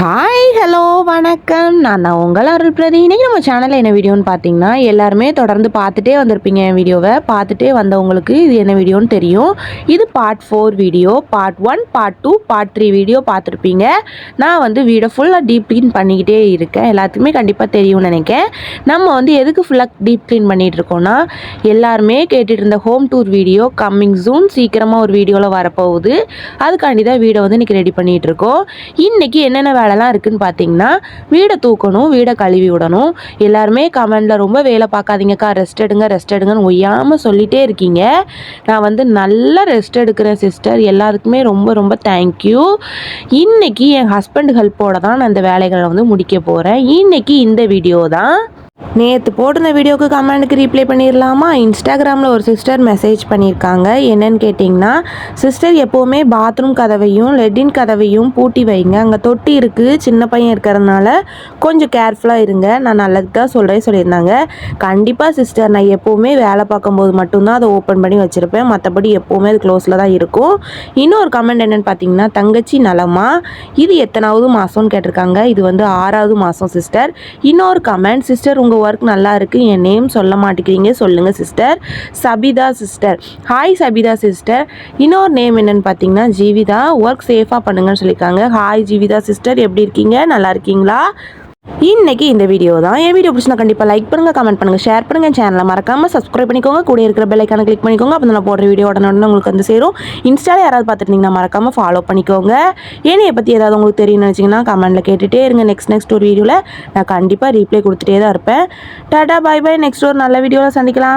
Hi hello வணக்கம். நான் தான் உங்கள் அருள் பிரதி. இன்றைக்கி நம்ம சேனலில் என்ன வீடியோன்னு பார்த்தீங்கன்னா எல்லாருமே தொடர்ந்து பார்த்துட்டே வந்திருப்பீங்க என் வீடியோவை. பார்த்துட்டே வந்தவங்களுக்கு இது என்ன வீடியோன்னு தெரியும். இது part four video part one part two part three video பார்த்துருப்பீங்க. நான் வந்து வீடை ஃபுல்லாக டீப் க்ளீன் பண்ணிக்கிட்டே இருக்கேன். எல்லாத்துக்குமே கண்டிப்பாக தெரியும்னு நினைக்கிறேன். நம்ம வந்து எதுக்கு ஃபுல்லாக டீப் க்ளீன் பண்ணிகிட்டு இருக்கோம்னா எல்லாருமே கேட்டுட்டு இருந்த home tour video coming June சீக்கிரமாக ஒரு வீடியோவில் வரப்போகுது. அதுக்காண்டி தான் வீடை வந்து இன்றைக்கி ரெடி பண்ணிகிட்டு இருக்கோம். இன்றைக்கி என்னென்ன வேலைலாம் இருக்குதுன்னு பார்த்தீங்கன்னா வீடை தூக்கணும் வீடை கழுவி விடணும். எல்லாருமே கமெண்டில் ரொம்ப வேலை பார்க்காதீங்கக்கா ரெஸ்ட் எடுங்க ரெஸ்ட் எடுங்கன்னு ஒய்யாமல் சொல்லிகிட்டே இருக்கீங்க. நான் வந்து நல்லா ரெஸ்ட் எடுக்கிறேன் சிஸ்டர் எல்லாருக்குமே ரொம்ப ரொம்ப தேங்க்யூ இன்றைக்கி என் ஹஸ்பண்ட் ஹெல்ப்போட தான் நான் இந்த வேலைகளை வந்து முடிக்க போகிறேன் இன்றைக்கி இந்த வீடியோ தான். நேற்று போட்டிருந்த வீடியோக்கு கமெண்ட்டுக்கு ரீப்ளை பண்ணிடலாமா இன்ஸ்டாகிராமில் ஒரு சிஸ்டர் மெசேஜ் பண்ணியிருக்காங்க என்னன்னு கேட்டிங்கன்னா சிஸ்டர் எப்போவுமே பாத்ரூம் கதவையும் லெட்டின் கதவையும் பூட்டி வைங்க. அங்கே தொட்டி இருக்குது சின்ன பையன் இருக்கிறதுனால கொஞ்சம் கேர்ஃபுல்லாக இருங்க. நான் நல்லது தான் சொல்கிறேன் சொல்லியிருந்தாங்க. கண்டிப்பாக சிஸ்டர் நான் எப்போவுமே வேலை பார்க்கும்போது மட்டும்தான் அதை ஓப்பன் பண்ணி வச்சுருப்பேன். மற்றபடி எப்போவுமே அது க்ளோஸில் தான் இருக்கும். இன்னொரு கமெண்ட் என்னென்னு பார்த்தீங்கன்னா தங்கச்சி நலமா? இது எத்தனாவது மாதம்னு கேட்டிருக்காங்க. இது வந்து ஆறாவது மாதம் சிஸ்டர் இன்னொரு கமெண்ட் சிஸ்டர் உங்கள் ஒர்க் நல்லா இருக்குது என் நேம் சொல்ல மாட்டேங்கிறீங்க. சொல்லுங்கள் sister Sabitha sister hi Sabitha sister இன்னொரு நேம் என்னென்னு பார்த்தீங்கன்னா ஜீவிதா. ஒர்க் சேஃபாக பண்ணுங்கன்னு சொல்லியிருக்காங்க. ஹாய் ஜீவிதா சிஸ்டர் எப்படி இருக்கீங்க? நல்லா இருக்கீங்களா? இன்னைக்கு இந்த வீடியோ தான். என் வீடியோ பிடிச்சினா கண்டிப்பாக லைக் பண்ணுங்கள் கமெண்ட் பண்ணுங்கள் ஷேர் பண்ணுங்கள் சேனலை மறக்காமல் சப்ஸ்கிரைப் பண்ணிக்கோங்க. கூட இருக்கிற பெல்லைக்கான கிளிக் பண்ணிக்கோங்க. அப்போ நான் போடுற வீடியோ உடனே உடனே உங்களுக்கு வந்து சேரும். இன்ஸ்டாவில் யாராவது பார்த்துருந்தீங்கன்னா மறக்காமல் ஃபாலோ பண்ணிக்கோங்க. என்னையை பற்றி ஏதாவது உங்களுக்கு தெரியும்னு நினச்சிங்கன்னா கமெண்ட்டில் கேட்டுகிட்டே இருங்க. நெக்ஸ்ட் நெக்ஸ்ட் ஒரு வீடியோவில் நான் கண்டிப்பாக ரீப்ளை கொடுத்துட்டே தான் இருப்பேன். டாடா பாய் பாய் நெக்ஸ்ட் ஒரு நல்ல வீடியோவில் சந்திக்கலாம்.